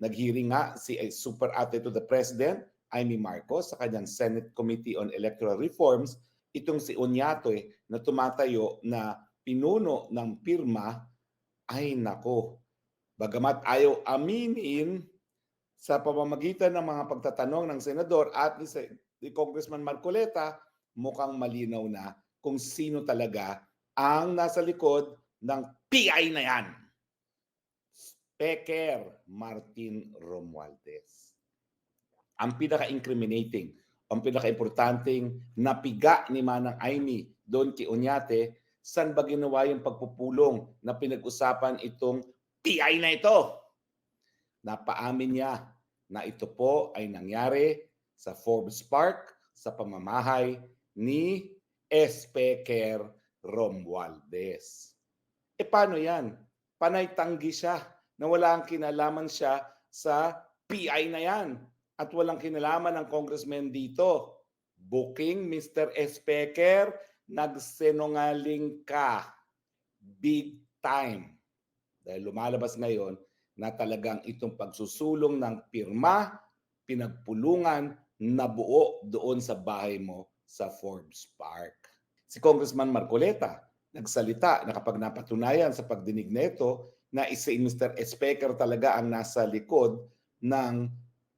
Naghearing nga si Super Ate to the President, Amy Marcos, sa kanyang Senate Committee on Electoral Reforms, itong si Oñate na tumatayo na pinuno ng pirma, ay nako, bagamat ayaw aminin sa pamamagitan ng mga pagtatanong ng senador at ni, ni Congressman Marcoleta, mukhang malinaw na kung sino talaga ang nasa likod ng PI na yan. Speaker Martin Romualdez. Ang pinaka-incriminating, ang pinaka-importanting napiga ni Manang Aimee doon kay Oñate, saan ba ginawa yung pagpupulong na pinag-usapan itong PI na ito? Napaamin niya na ito po ay nangyari sa Forbes Park sa pamamahay ni Speaker Romualdez. E paano yan? Panay tanggi siya na wala ang kinalaman siya sa PI na yan at walang kinalaman ng congressman dito. Booking, Mr. Speaker, nagsenungaling ka. Big time. Dahil lumalabas ngayon na talagang itong pagsusulong ng pirma, pinagpulungan, nabuo doon sa bahay mo sa Forbes Park. Si Congressman Marcoleta nagsalita na kapag napatunayan sa pagdinig nito na si Mr. Speaker talaga ang nasa likod ng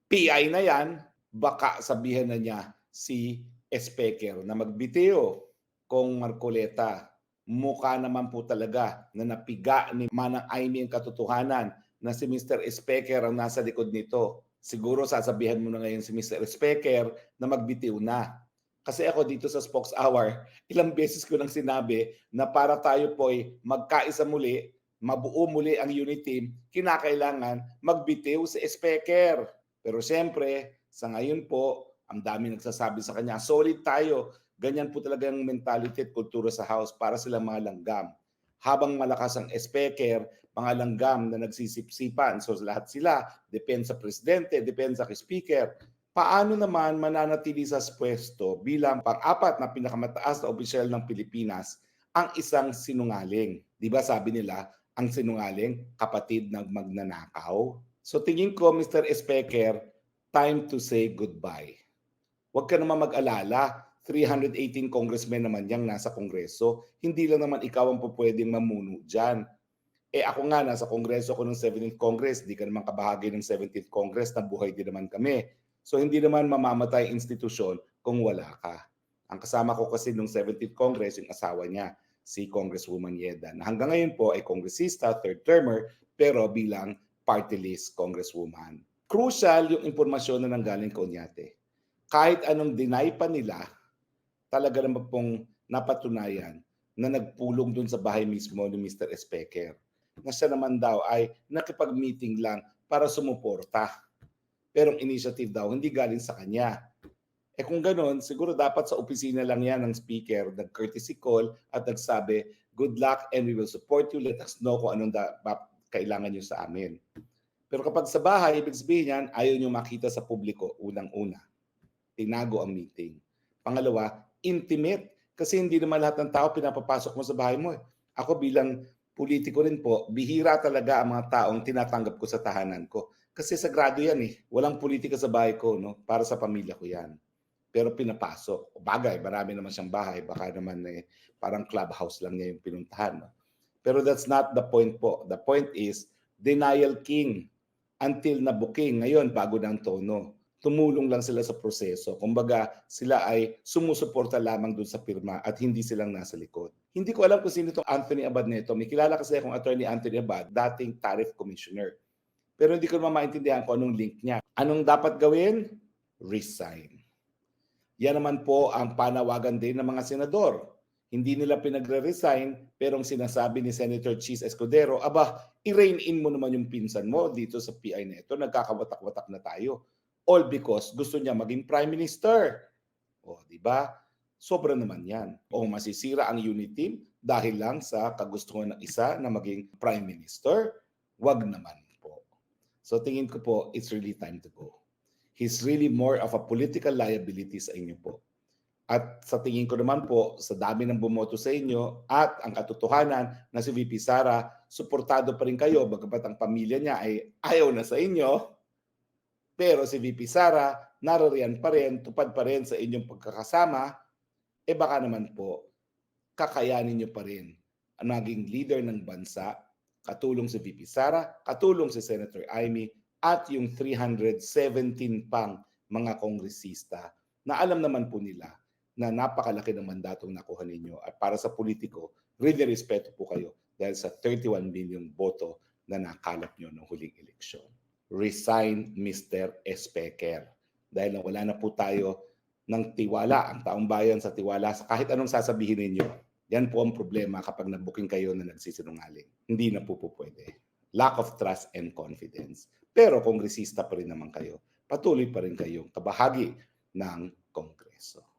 PI na yan, baka sabihin na niya si Speaker na magbitiyo kung Marcoleta. Mukha naman po talaga na napiga ni Manang Aimee ang katotohanan na si Mr. Speaker ang nasa likod nito. Siguro sasabihan mo na ngayon si Mr. Speaker na magbitiw na. Kasi ako dito sa Spokes Hour, ilang beses ko nang sinabi na para tayo po ay magkaisa muli, mabuo muli ang unit team, kinakailangan magbitiw si Speaker. Pero siyempre, sa ngayon po, ang dami nagsasabi sa kanya, solid tayo. Ganyan po talaga ang mentality at kultura sa house para silang mga langgam. Habang malakas ang speaker, mga langgam na nagsisipsipan. So lahat sila, depende sa presidente, depende sa speaker. Paano naman mananatili sa pwesto bilang pang-apat na pinakamataas na opisyal ng Pilipinas ang isang sinungaling? Di ba sabi nila, ang sinungaling, kapatid ng magnanakaw? So tingin ko, Mr. Speaker, time to say goodbye. Huwag ka naman mag-alala. 318 congressmen naman yang nasa kongreso. Hindi lang naman ikaw ang pupwedeng mamuno dyan. Eh ako nga, nasa kongreso ko ng 17th Congress. Di ka naman kabahagi ng 17th Congress na buhay din naman kami. So hindi naman mamamatay institusyon kung wala ka. Ang kasama ko kasi nung 17th Congress, yung asawa niya, si Congresswoman Yeda, na hanggang ngayon po ay kongresista, third termer, pero bilang party list congresswoman. Crucial yung impormasyon na nanggaling kay Onyate. Kahit anong deny pa nila, talaga naman pong napatunayan na nagpulong dun sa bahay mismo ni Mr. Speaker. Na siya naman daw ay nakipag-meeting lang para sumuporta. Pero ang initiative daw hindi galing sa kanya. Eh kung gano'n, siguro dapat sa opisina lang yan ng speaker, nag-courtesy call at nagsabi, good luck and we will support you. Let us know kung anong da- kailangan nyo sa amin. Pero kapag sa bahay, ibig sabihin yan, ayaw nyo makita sa publiko, unang-una. Tinago ang meeting. Pangalawa, intimate. Kasi hindi naman lahat ng tao pinapapasok mo sa bahay mo. eh. Ako bilang politiko rin po, bihira talaga ang mga taong tinatanggap ko sa tahanan ko. Kasi sagrado yan eh. Walang politika sa bahay ko, no? Para sa pamilya ko yan. Pero pinapasok. Bagay, marami naman siyang bahay. Baka naman eh, parang clubhouse lang niya yung pinuntahan. Pero that's not the point po. The point is, denial king until na booking. Ngayon, bago ng tono. Tumulong lang sila sa proseso. Kumbaga, sila ay sumusuporta lamang dun sa pirma at hindi silang nasa likod. Hindi ko alam kung sino itong Anthony Abad nito. May kilala kasi akong attorney Anthony Abad, dating tariff commissioner. Pero hindi ko naman maintindihan kung anong link niya. Anong dapat gawin? Resign. Yan naman po ang panawagan din ng mga senador. Hindi nila pinagre-resign, pero ang sinasabi ni Senator Cheese Escudero, aba, i-rein in mo naman yung pinsan mo dito sa PI na ito, nagkakawatak-watak na tayo. All because gusto niya maging Prime Minister. O, di ba? Sobra naman yan. O masisira ang unit team dahil lang sa kagustuhan ng isa na maging Prime Minister? Wag naman po. So tingin ko po, it's really time to go. He's really more of a political liability sa inyo po. At sa tingin ko naman po, sa dami ng bumoto sa inyo at ang katotohanan na si VP Sara, suportado pa rin kayo bagamat ang pamilya niya ay ayaw na sa inyo. Pero si VP Sara, naroriyan pa rin, tupad pa rin sa inyong pagkakasama, eh baka naman po, kakayanin niyo pa rin ang naging leader ng bansa, katulong si VP Sara, katulong si Senator Amy, at yung 317 pang mga kongresista na alam naman po nila na napakalaki ng mandatong nakuha ninyo at para sa politiko, really respeto po kayo dahil sa 31 million boto na nakalap nyo ng huling eleksyon. Resign, Mr. Espeker. Dahil wala na po tayo ng tiwala, ang taong bayan sa tiwala sa kahit anong sasabihin ninyo. Yan po ang problema kapag nabuking kayo na nagsisinungaling. Hindi na po po pwede. Lack of trust and confidence. Pero kongresista pa rin naman kayo. Patuloy pa rin kayong kabahagi ng Kongreso.